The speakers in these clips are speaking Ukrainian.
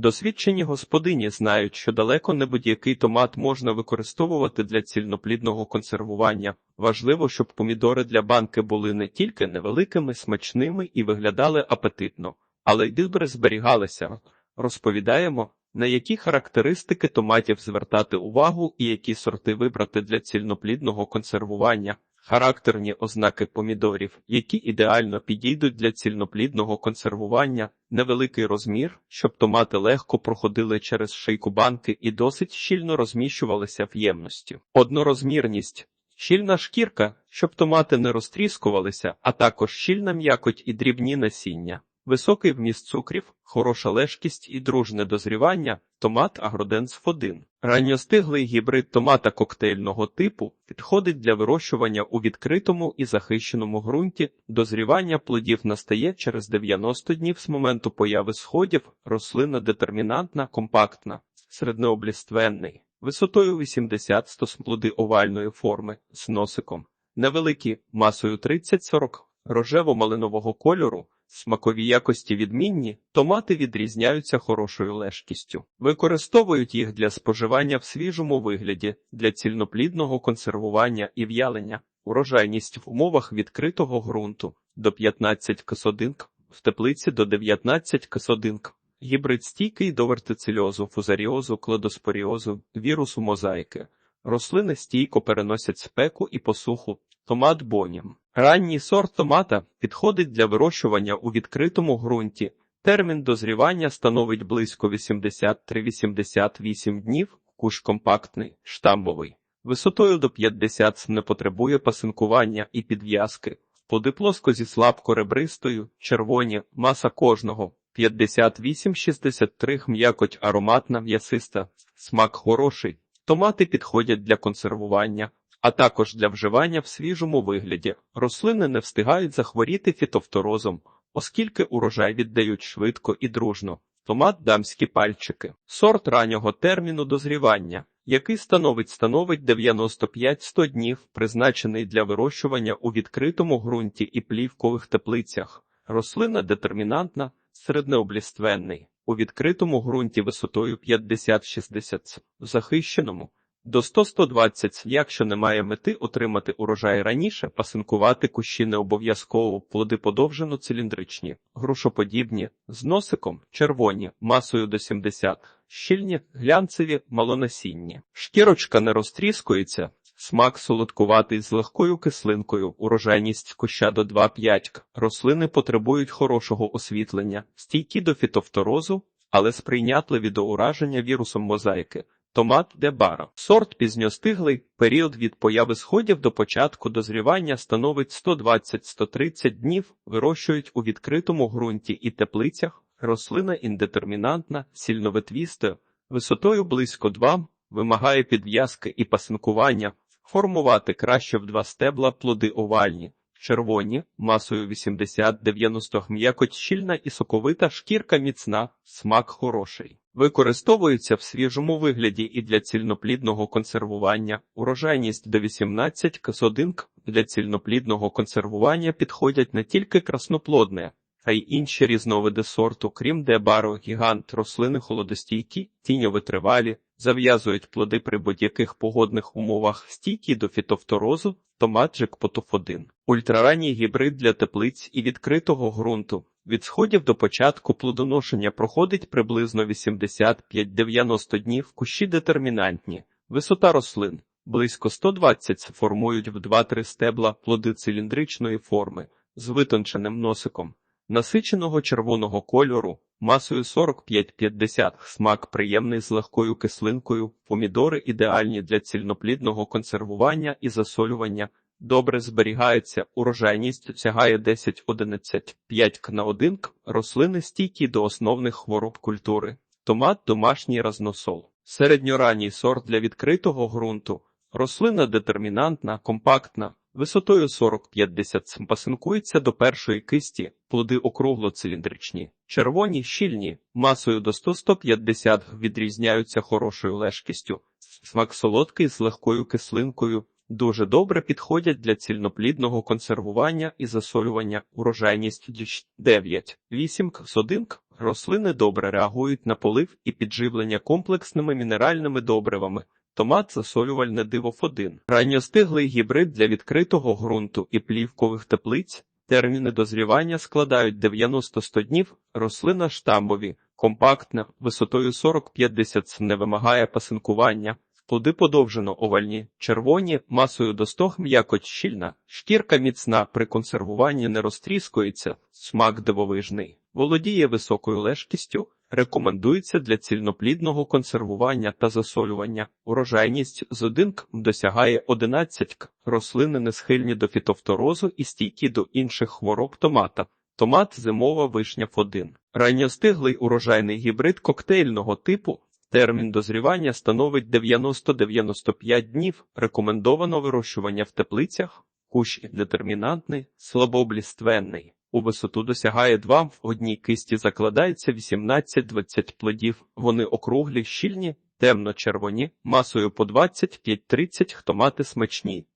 Досвідчені господині знають, що далеко не будь-який томат можна використовувати для цільноплідного консервування. Важливо, щоб помідори для банки були не тільки невеликими, смачними і виглядали апетитно, але й добре зберігалися. Розповідаємо, на які характеристики томатів звертати увагу і які сорти вибрати для цільноплідного консервування. Характерні ознаки помідорів, які ідеально підійдуть для цільноплідного консервування, невеликий розмір, щоб томати легко проходили через шийку банки і досить щільно розміщувалися в ємності. Однорозмірність. Щільна шкірка, щоб томати не розтріскувалися, а також щільна м'якоть і дрібні насіння. Високий вміст цукрів, хороша лежкість і дружне дозрівання, томат Агроденс 1. Ранньостиглий гібрид томата коктейльного типу підходить для вирощування у відкритому і захищеному ґрунті. Дозрівання плодів настає через 90 днів з моменту появи сходів, рослина детермінантна, компактна, середнеобліственний, висотою 80-100 плоди овальної форми, з носиком, невеликі, масою 30-40, рожево-малинового кольору. Смакові якості відмінні, томати відрізняються хорошою лежкістю. Використовують їх для споживання в свіжому вигляді, для цільноплідного консервування і в'ялення, урожайність в умовах відкритого ґрунту до 15 кисодинк, в теплиці до 19 кисодинк. Гібрид стійкий до вертицильозу, фузаріозу, кладоспоріозу, вірусу мозаїки. Рослини стійко переносять спеку і посуху, томат бонім. Ранній сорт томата підходить для вирощування у відкритому ґрунті. Термін дозрівання становить близько 83-88 днів, куш компактний, штамбовий. Висотою до 50 см не потребує пасинкування і підв'язки. Плоди плоско зі слабко ребристою, червоні, маса кожного 58-63 м'якоть ароматна, м'ясиста, смак хороший. Томати підходять для консервування а також для вживання в свіжому вигляді. Рослини не встигають захворіти фітофторозом, оскільки урожай віддають швидко і дружно. Томат дамські пальчики, сорт раннього терміну дозрівання, який становить становить 95-100 днів, призначений для вирощування у відкритому ґрунті і плівкових теплицях. Рослина детермінантна, середнеобліственний, у відкритому ґрунті висотою 50-60 в захищеному до 100-120, якщо немає мети отримати урожай раніше, пасинкувати кущі не обов'язково, плоди подовжено циліндричні, грушоподібні, з носиком, червоні, масою до 70, щільні, глянцеві, малонасінні. Шкірочка не розтріскується, смак солодкуватий з легкою кислинкою, урожайність куща до 2-5. Рослини потребують хорошого освітлення, стійкі до фітофторозу, але сприйнятливі до ураження вірусом мозаїки. Томат де бара. Сорт пізньостиглий, період від появи сходів до початку дозрівання становить 120-130 днів, вирощують у відкритому ґрунті і теплицях, рослина індетермінантна, сильноветвіста, висотою близько 2, вимагає підв'язки і пасинкування, формувати краще в два стебла плоди овальні, червоні, масою 80-90 м'якоть щільна і соковита, шкірка міцна, смак хороший. Використовуються в свіжому вигляді і для цільноплідного консервування. Урожайність до 18 касодинк для цільноплідного консервування підходять не тільки красноплодне, а й інші різновиди сорту, крім дебаро, гігант, рослини холодостійкі, тіньовитривалі, зав'язують плоди при будь-яких погодних умовах, стійкі до фітофторозу, томаджик потофодин. Ультраранній гібрид для теплиць і відкритого ґрунту. Від сходів до початку плодоношення проходить приблизно 85-90 днів, кущі детермінантні, висота рослин близько 120 формують в 2-3 стебла плоди циліндричної форми з витонченим носиком, насиченого червоного кольору, масою 45-50, смак приємний з легкою кислинкою, помідори ідеальні для цільноплідного консервування і засолювання. Добре зберігається, урожайність сягає 10-11, 5 к на 1 к, рослини стійкі до основних хвороб культури, томат домашній разносол, середньоранній сорт для відкритого ґрунту, рослина детермінантна, компактна, висотою 40-50 см пасинкується до першої кисті, плоди округло-циліндричні, червоні, щільні, масою до 100-150 відрізняються хорошою лежкістю, смак солодкий з легкою кислинкою, Дуже добре підходять для цільноплідного консервування і засолювання. Урожайність 9. 8 ксодинк. Рослини добре реагують на полив і підживлення комплексними мінеральними добривами. Томат засолювальне дивоф-1. Ранньостиглий гібрид для відкритого ґрунту і плівкових теплиць. Терміни дозрівання складають 90-100 днів, рослина штамбові, компактна, висотою 40-50 см, не вимагає пасинкування. Плоди подовжено овальні, червоні, масою до стог м'якоть щільна, шкірка міцна, при консервуванні не розтріскується, смак дивовижний, володіє високою лежкістю, рекомендується для цільноплідного консервування та засолювання. Урожайність з 1 к досягає 11 к. Рослини не схильні до фітофторозу і стійкі до інших хвороб томата. Томат зимова вишня Ф1. Ранньостиглий урожайний гібрид коктейльного типу. Термін дозрівання становить 90-95 днів. Рекомендовано вирощування в теплицях. Кущ детермінантний, слабообліственний. У висоту досягає 2, в одній кисті закладається 18-20 плодів. Вони округлі, щільні, темно-червоні, масою по 25-30 томати смачні.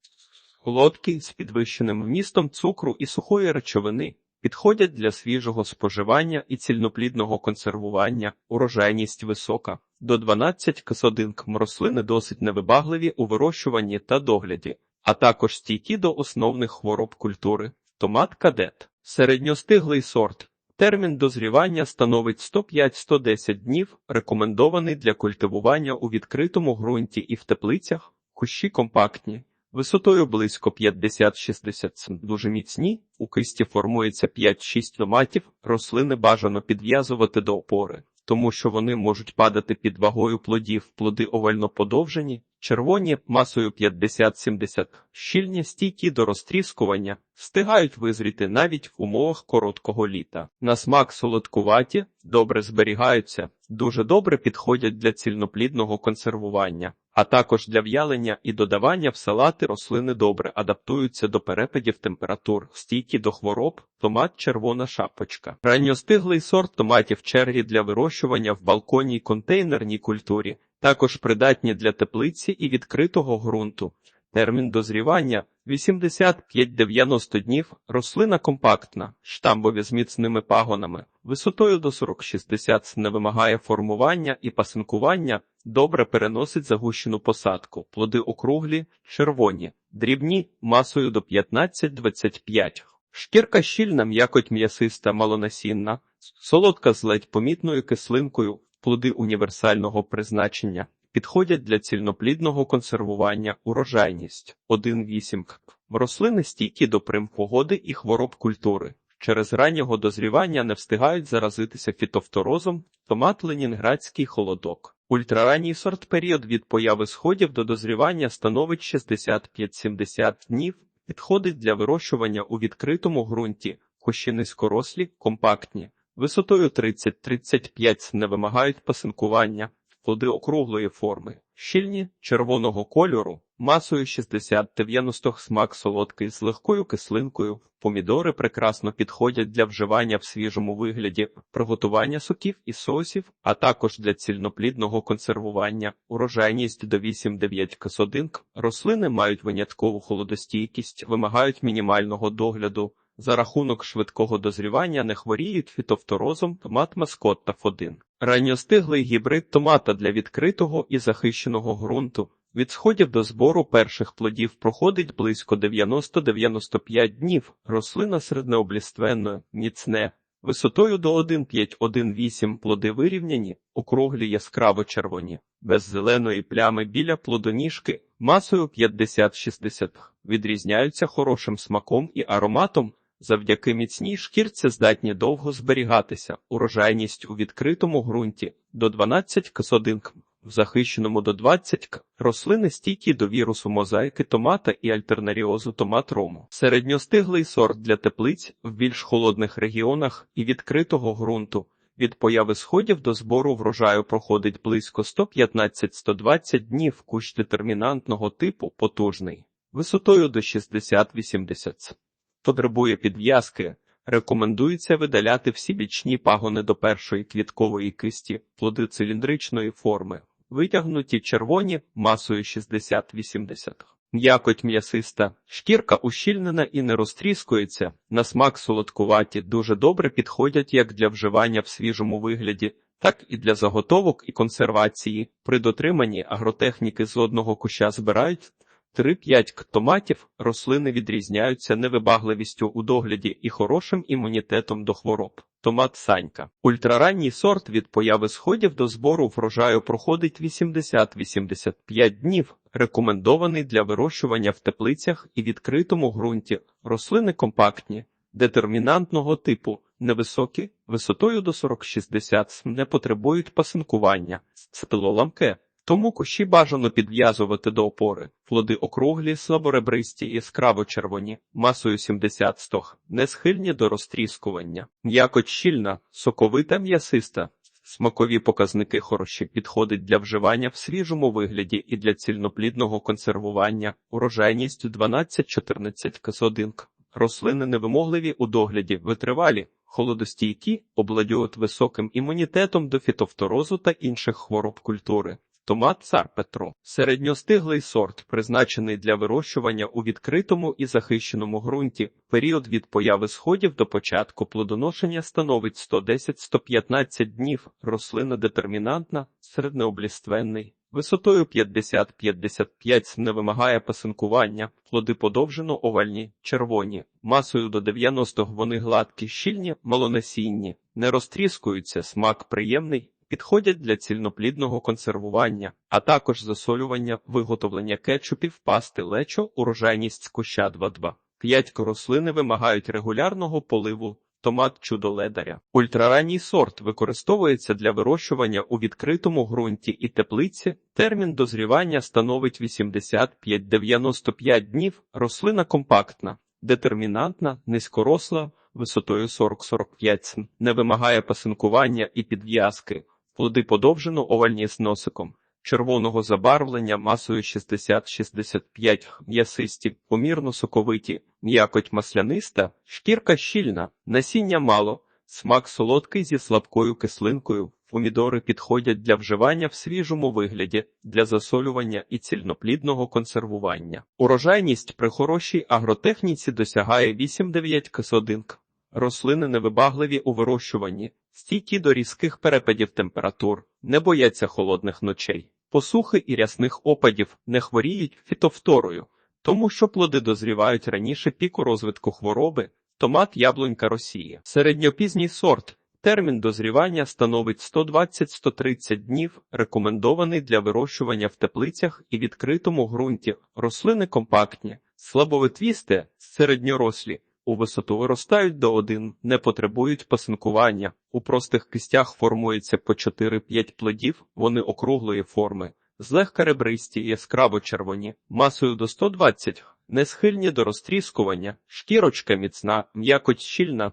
Солодкі з підвищеним вмістом цукру і сухої речовини. Підходять для свіжого споживання і цільноплідного консервування, урожайність висока, до 12 кс1 рослини досить невибагливі у вирощуванні та догляді, а також стійкі до основних хвороб культури. Томат кадет. Середньостиглий сорт. Термін дозрівання становить 105-110 днів, рекомендований для культивування у відкритому ґрунті і в теплицях, кущі компактні. Висотою близько 50-60 см. Дуже міцні, у кисті формується 5-6 томатів, рослини бажано підв'язувати до опори, тому що вони можуть падати під вагою плодів, плоди овально подовжені, червоні масою 50-70, щільні стійкі до розтріскування, встигають визріти навіть в умовах короткого літа. На смак солодкуваті, добре зберігаються, дуже добре підходять для цільноплідного консервування а також для в'ялення і додавання в салати рослини добре адаптуються до перепадів температур, стійкі до хвороб, томат червона шапочка. Ранньостиглий сорт томатів черрі для вирощування в балконній контейнерній культурі, також придатні для теплиці і відкритого ґрунту. Термін дозрівання 85-90 днів, рослина компактна, штамбові з міцними пагонами, висотою до 40-60 не вимагає формування і пасинкування, добре переносить загущену посадку, плоди округлі, червоні, дрібні, масою до 15-25. Шкірка щільна, м'якоть м'ясиста, малонасінна, солодка з ледь помітною кислинкою, плоди універсального призначення. Підходять для цільноплідного консервування урожайність 1,8 к. Рослини стійкі до прим погоди і хвороб культури. Через раннього дозрівання не встигають заразитися фітофторозом, томат ленінградський холодок. Ультраранній сорт період від появи сходів до дозрівання становить 65-70 днів, підходить для вирощування у відкритому ґрунті, кущі низькорослі, компактні, висотою 30-35 не вимагають пасинкування плоди округлої форми, щільні, червоного кольору, масою 60-90 смак солодкий з легкою кислинкою. Помідори прекрасно підходять для вживання в свіжому вигляді, приготування соків і соусів, а також для цільноплідного консервування, урожайність до 8-9 касодинк. Рослини мають виняткову холодостійкість, вимагають мінімального догляду. За рахунок швидкого дозрівання не хворіють фітофторозом томат маскот та фодин. Ранньостиглий гібрид томата для відкритого і захищеного ґрунту. Від сходів до збору перших плодів проходить близько 90-95 днів. Рослина середнеобліственної, міцне, висотою до 1,5-1,8 плоди вирівняні, округлі яскраво червоні, без зеленої плями біля плодоніжки, масою 50-60, відрізняються хорошим смаком і ароматом. Завдяки міцній шкірці здатні довго зберігатися, урожайність у відкритому ґрунті до 12 кс1 к, в захищеному до 20 к, рослини стійкі до вірусу мозаїки томата і альтернаріозу томат рому. Середньостиглий сорт для теплиць в більш холодних регіонах і відкритого ґрунту. Від появи сходів до збору врожаю проходить близько 115-120 днів кущ детермінантного типу потужний, висотою до 60-80 потребує підв'язки, рекомендується видаляти всі бічні пагони до першої квіткової кисті, плоди циліндричної форми, витягнуті червоні масою 60-80. М'якоть м'ясиста, шкірка ущільнена і не розтріскується, на смак солодкуваті, дуже добре підходять як для вживання в свіжому вигляді, так і для заготовок і консервації. При дотриманні агротехніки з одного куща збирають 3-5 томатів, рослини відрізняються невибагливістю у догляді і хорошим імунітетом до хвороб. Томат Санька. Ультраранній сорт від появи сходів до збору врожаю проходить 80-85 днів, рекомендований для вирощування в теплицях і відкритому ґрунті. Рослини компактні, детермінантного типу, невисокі, висотою до 40-60 см, не потребують пасинкування, спилоламке. Тому кущі бажано підв'язувати до опори. Плоди округлі, слаборебристі, яскраво червоні, масою 70 стог, не схильні до розтріскування. М'якоть щільна, соковита м'ясиста. Смакові показники хороші підходить для вживання в свіжому вигляді і для цільноплідного консервування. Урожайність 12-14 касодинк. Рослини невимогливі у догляді, витривалі, холодостійкі, обладюють високим імунітетом до фітофторозу та інших хвороб культури. Томат цар Петро середньостиглий сорт, призначений для вирощування у відкритому і захищеному ґрунті. Період від появи сходів до початку плодоношення становить 110-115 днів. Рослина детермінантна, середнеобліственний. Висотою 50-55 см не вимагає пасинкування, плоди подовжено овальні, червоні, масою до 90 вони гладкі, щільні, малонасінні, не розтріскуються, смак приємний, підходять для цільноплідного консервування, а також засолювання, виготовлення кетчупів, пасти лечо, урожайність куща 2-2. П'ять рослини вимагають регулярного поливу. Томат чудоледаря. Ультраранній сорт використовується для вирощування у відкритому ґрунті і теплиці. Термін дозрівання становить 85-95 днів. Рослина компактна, детермінантна, низькоросла, висотою 40-45 см, не вимагає пасинкування і підв'язки. Плоди подовжено овальні з носиком. Червоного забарвлення масою 60-65 м'ясисті, помірно соковиті, м'якоть масляниста, шкірка щільна, насіння мало, смак солодкий зі слабкою кислинкою. Помідори підходять для вживання в свіжому вигляді, для засолювання і цільноплідного консервування. Урожайність при хорошій агротехніці досягає 8-9 кисодинк. Рослини невибагливі у вирощуванні, стійкі до різких перепадів температур, не бояться холодних ночей, посухи і рясних опадів, не хворіють фітофторою, тому що плоди дозрівають раніше піку розвитку хвороби, томат яблунька Росії. Середньопізній сорт. Термін дозрівання становить 120-130 днів, рекомендований для вирощування в теплицях і відкритому ґрунті. Рослини компактні, слабовитвісте, середньорослі, у висоту виростають до 1, не потребують пасинкування. У простих кистях формується по 4-5 плодів, вони округлої форми, злегка ребристі, яскраво червоні, масою до 120, не схильні до розтріскування, шкірочка міцна, м'якоть щільна,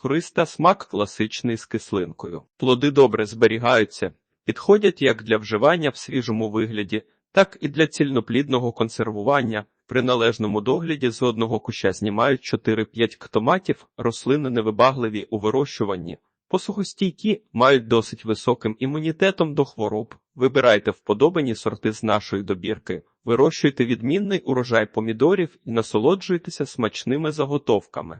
Користа смак класичний з кислинкою. Плоди добре зберігаються, підходять як для вживання в свіжому вигляді, так і для цільноплідного консервування. При належному догляді з одного куща знімають 4-5 ктоматів, рослини невибагливі у вирощуванні. Посухостійкі мають досить високим імунітетом до хвороб. Вибирайте вподобані сорти з нашої добірки, вирощуйте відмінний урожай помідорів і насолоджуйтеся смачними заготовками.